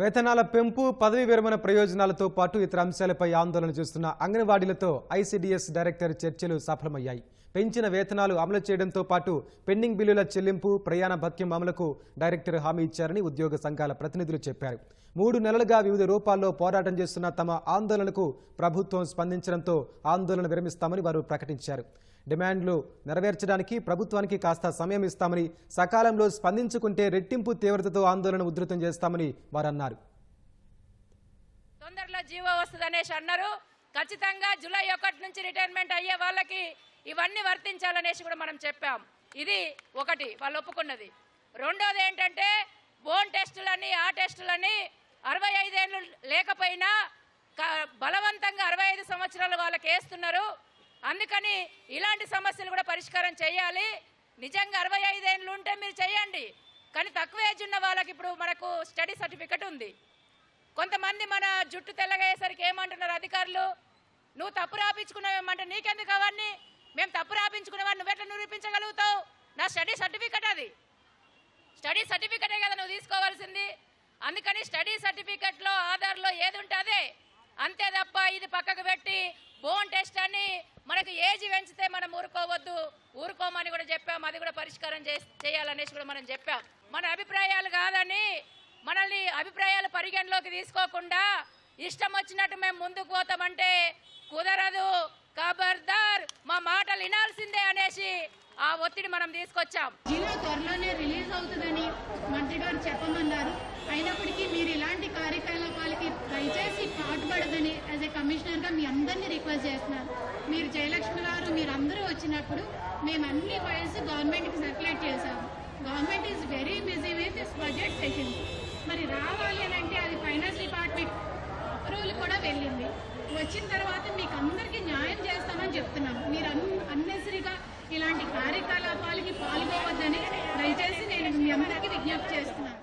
వేతనాల పెంపు పదవి విరమణ ప్రయోజనాలతో పాటు ఇతర అంశాలపై ఆందోళన చేస్తున్న అంగన్వాడీలతో ఐసీడీఎస్ డైరెక్టర్ చర్చలు సఫలమయ్యాయి. పెంచిన వేతనాలు అమలు చేయడంతో పాటు పెండింగ్ బిల్లుల చెల్లింపు ప్రయాణ భత్యం అమలుకు డైరెక్టర్ హామీ ఇచ్చారని ఉద్యోగ సంఘాల ప్రతినిధులు చెప్పారు. మూడు నెలలుగా వివిధ రూపాల్లో పోరాటం చేస్తున్న తమ ఆందోళనకు ప్రభుత్వం స్పందించడంతో ఆందోళన విరమిస్తామని వారు ప్రకటించారు. డిమాండ్లు నెరవేర్చడానికి ప్రభుత్వానికి కాస్త సమయం ఇస్తామని సకాలంలో స్పందించుకుంటే రెట్టింపు తీవ్రతతో ఆందోళన ఉధృతం చేస్తామని వారు అన్నారు తొందరలో జీవో వస్తుంది అనేసి అన్నారు. ఖచ్చితంగా జూలై ఒకటి నుంచి రిటైర్మెంట్ అయ్యే వాళ్ళకి ఇవన్నీ వర్తించాలనేసి కూడా మనం చెప్పాం. ఇది ఒకటి వాళ్ళు ఒప్పుకున్నది. రెండోది ఏంటంటే బోన్ టెస్టులని ఆ టెస్టులని అరవై ఐదేళ్ళు లేకపోయినా క- బలవంతంగా అరవై ఐదు సంవత్సరాలు వాళ్ళకి వేస్తున్నారు. అందుకని ఇలాంటి సమస్యలు కూడా పరిష్కారం చేయాలి. నిజంగా అరవై ఐదేళ్ళు ఉంటే మీరు చేయండి. కానీ తక్కువ ఏజ్ ఉన్న వాళ్ళకి ఇప్పుడు మనకు స్టడీ సర్టిఫికెట్ ఉంది. కొంతమంది మన జుట్టు తెల్లగయ్యేసరికి ఏమంటున్నారు అధికారులు? నువ్వు తప్పు రాపించుకున్నావేమంటే నీకెందుకు అవన్నీ? మేము తప్పు రాపించుకునేవాడు నువ్వెట్లా నిరూపించగలుగుతావు? నా స్టడీ సర్టిఫికెట్ అది. స్టడీ సర్టిఫికెటే కదా నువ్వు తీసుకోవాల్సింది. అందుకని స్టడీ సర్టిఫికెట్లో ఆధార్లో ఏది ఉంటే అదే. అంతే తప్ప ఇది పక్కకు పెట్టి బోన్ టెస్ట్ అని మనకు ఏజ్ పెంచితే మనం ఊరుకోవద్దు. ఊరుకోమని కూడా చెప్పాం అది కూడా పరిష్కారం చేయాలనేసి కూడా మనం చెప్పాం. మన అభిప్రాయాలు కాదని మనల్ని అభిప్రాయాలు పరిగణలోకి తీసుకోకుండా ఇష్టం వచ్చినట్టు మేము ముందుకు పోతామంటే కుదరదు. ఖబర్దార్ మా మాటలు వినాల్సిందే అనేసి ఆ ఒత్తిడి మనం తీసుకొచ్చాం. జిల్లా త్వరలోనే రిలీజ్ అవుతుందని మంత్రి గారు చెప్పమన్నారు. అయినప్పటికీ మీరు ఇలాంటి కార్యకలాపాలకి దయచేసి పాటుపడదని యాజ్ ఎ కమిషనర్గా మీ అందరినీ రిక్వెస్ట్ చేస్తున్నాను. మీరు జయలక్ష్మి గారు మీరందరూ వచ్చినప్పుడు మేము అన్ని ఫైల్స్ గవర్నమెంట్కి సర్క్యులేట్ చేశాము government is very busy with this budget session మరి రావాలి అని అంటే అది ఫైనాన్స్ డిపార్ట్మెంట్ అప్రూవల్ కూడా వెళ్ళింది. వచ్చిన తర్వాత మీకు అందరికీ న్యాయం చెప్తున్నాం. మీరు అన్నెసరిగా ఇలాంటి కార్యకలాపాలకి పాల్గొవద్దని దయచేసి నేను మీ అందరికీ విజ్ఞప్తి చేస్తున్నాను.